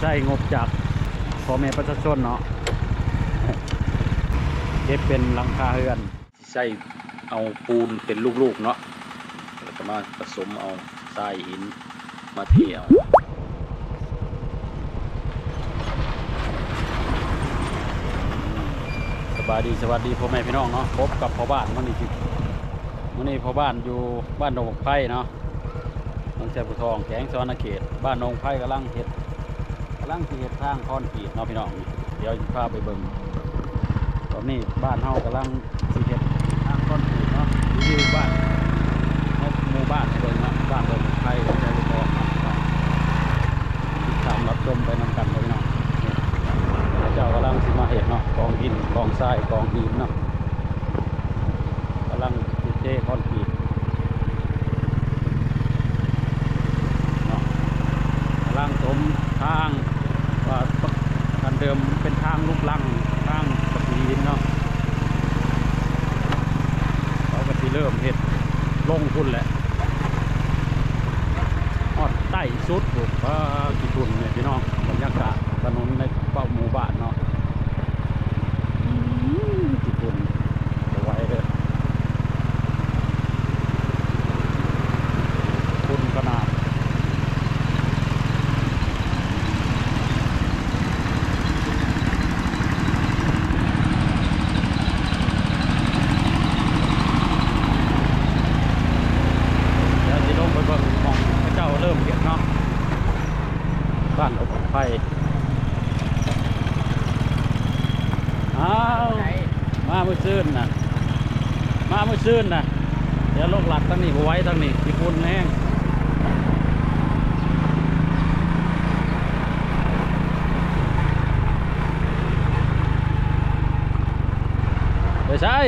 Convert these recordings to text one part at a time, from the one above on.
ใช้งบจากพ่อแม่ประชาชนเนาะเก็บเป็นหลังคาเรือนใช้เอาปูนเป็นลูกๆเนาะแล้วก็มาผสมเอาทรายหินมาเทเอาสบายดีสวัสดีพ่อแม่พี่น้องเนาะพบกับพ่อบ้านมื่อนี้สิมื่อนี้พ่อบ้านอยู่บ้านดงไผ่เนาะน้องแซ่ผู้ทองแขงสวรรณเขต บ้านหนองไผ่กำลังเฮ็ดำลังสิเฮ็ดทางคอนกรีตเนาะพี่น้อง เดี๋ยวพาไปเบิ่งตอนนี้บ้านเฮากำลังสิเฮ็ดทางคอนกรีตเนาะรีวิวบ้านหมู่บ้านเบิ่งนะบ้านหนองไผ่แซ่ผู้ทองติดตามรับชมไปนำกันเลยพี่น้องเจ้ากำลังสิมาเฮ็ดเนาะกองหินกองทรายกองหินเนาะกำลังสิเทคอนกรีตเนาะกำลังสมทาง ว่าทันเดิมเป็นทางลูกลังทางปะกีนเนาะเขาก็ที่เริ่มเห็ดลงทุนแหละออดใต้สุดผมกว่ากี่ทุนเนี่ยพี่น้องบรรยากาศถนนในเป้าหมู่บ้านเนาะอื้อกี่ทุนจะไหวเลยทุนขนาด เดี๋ยวสิลงไปเบิ่งหมองพระเจ้าเริ่มเก็บเนาะบ้านอบไฟอ้าว มาเมื่อซื่นน่ะมาเมื่อซื่นน่ะเดี๋ยวลงหลัดทั้งนี้บ่ไหว้ทั้งนี้ที่ปุ่นแห้งไปใช่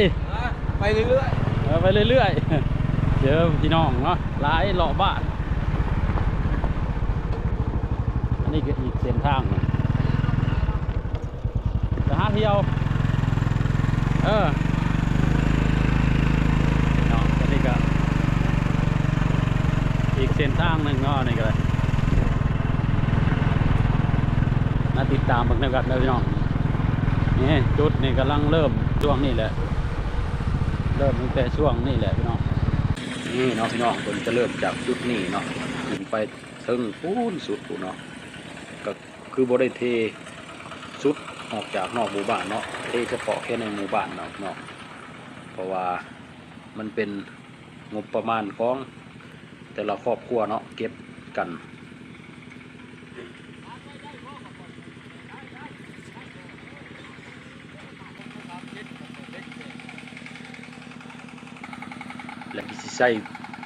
ไปเรื่อยเออไปเรื่อยๆเจอพี่น้องเนาะหลายเลาะบ้านอันนี้ก็อีกเส้นทางหนึ่งจะหาเที่ยว เออเนาะอันนี้ก็อีกเส้นทางหนึ่งเนาะนี่ก็เลยน่าติดตามบักนกันเลยพี่น้องนี่จุดนี่กำลังเริ่มช่วงนี้แหละ เริ่มตั้งแต่ช่วงนี้แหละพี่น้องนี่เนาะพี่น้องผมจะเริ่มจากจุดนี้เนาะขึ้นไปถึงปูนสุดปูนเนาะก็คือบริเทสุด ออกจากนอกหมู่บ้านเนาะเทเฉพาะแค่ในหมู่บ้านเนาะเนาะเพราะว่ามันเป็นงบประมาณของแต่ละครอบครัวเนาะเก็บกันแล้วก็สิใช้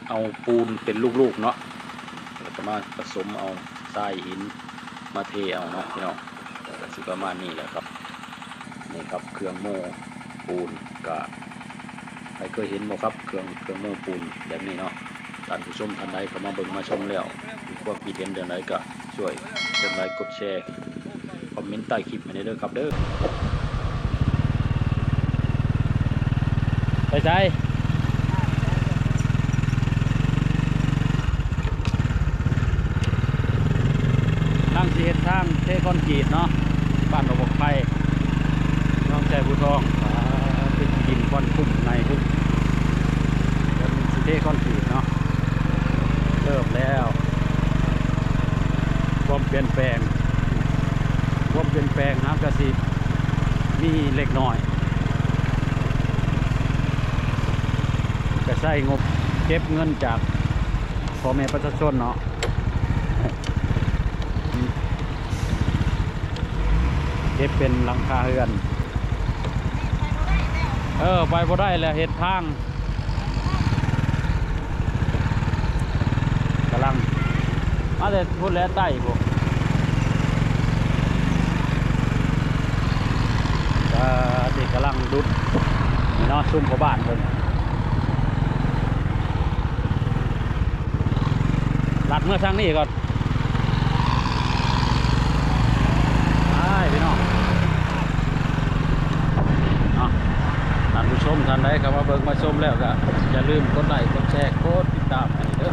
เอาปูนเป็นลูกๆเนาะแล้วก็มาผสมเอาทรายหินมาเทเอาเนาะพี่น้อง ก็สิประมาณนี้แหละครับ นี่ครับเครื่องโม่ปูนก็ใครเคยเห็นบ่ครับเครื่องเครื่องโม่ปูนแบบนี้เนาะท่านผู้ชมท่านใดเข้ามาเบิ่งมาชมแล้วมีความคิดเห็นเดี๋ยวไหนก็ช่วยกดไลค์กดแชร์คอมเมนต์ใต้คลิปมาได้เด้อครับเด้อไปใช้ทางสี เฮ็ดทางเทคอนกรีตเนาะบ้านระบบไฟน้องแซ่ผู้ทองเป็นดินควันคุ้มในคุ้มเดี๋ยวมันสิเทคอนกรีตเนาะเริ่มแล้วความเปลี่ยนแปลงความเปลี่ยนแปลงนะครับกสิมีเล็กน้อยก็ใช้งบเก็บเงินจากพ่อแม่ประชาชนเนาะ ฮ็ดเป็นหลังคาเรือน เออไปบ่ได้แล้วเฮ็ดทางกำลังมาแต่พูดแล้วใต้พวกเด็กกำลังดุดนี่เนาะซุ่มเขาบ้านเพิ่นลัดเมื่อทางนี้ก่อน ใช่พี่น้องเนาะท่านผู้ช มท่านใดครับมาเบิ่งมาชมแล้วก็อย่าลืมกดไลค์กดแชร์กดติดตามให้เด้อ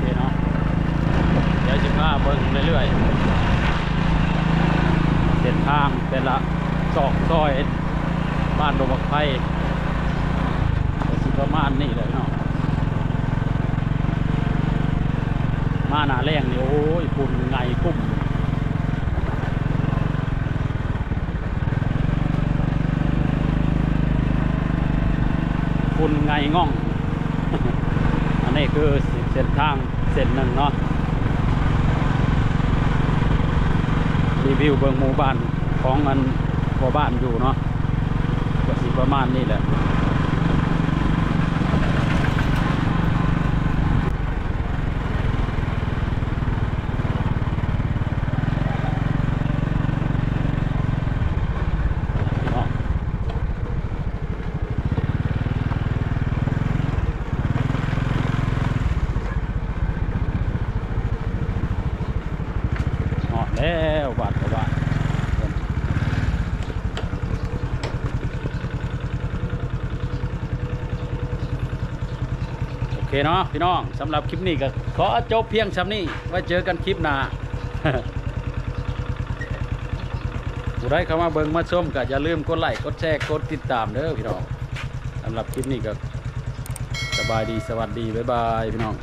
พี่น้องโอเคเนาะเดี๋ยวจะพาาเบิ่งเรื่อยๆเส้นทางแต่ละซอกซอยบ้านดงบักไผ่สิประมาณนี้เลยเนาะมาหนาแรงนี่โอ้ยปุ่นไงกุ้ม นไงง่อง อันนี้คือเส้นทางเส้นหนึ่งเนาะรีวิวเบิงหมู่บ้านของมันพอบ้านอยู่เนาะก็สิประมาณนี้แหละ เนาะ หอดแล้วบาดกว่าบาดโอ เคเนาะพี่น้องสำหรับคลิปนี้ก็ขอจบเพียงชำนี้ไว้เจอกันคลิปหน้าผู้ใดเข้ามาเบิ่งมาชมก็อย่าลืมกดไลค์กดแชร์กดติดตามเด้อพี่น้องสำหรับคลิปนี้ก็สบายดีสวัสดีบ๊ายบายพี่น้อง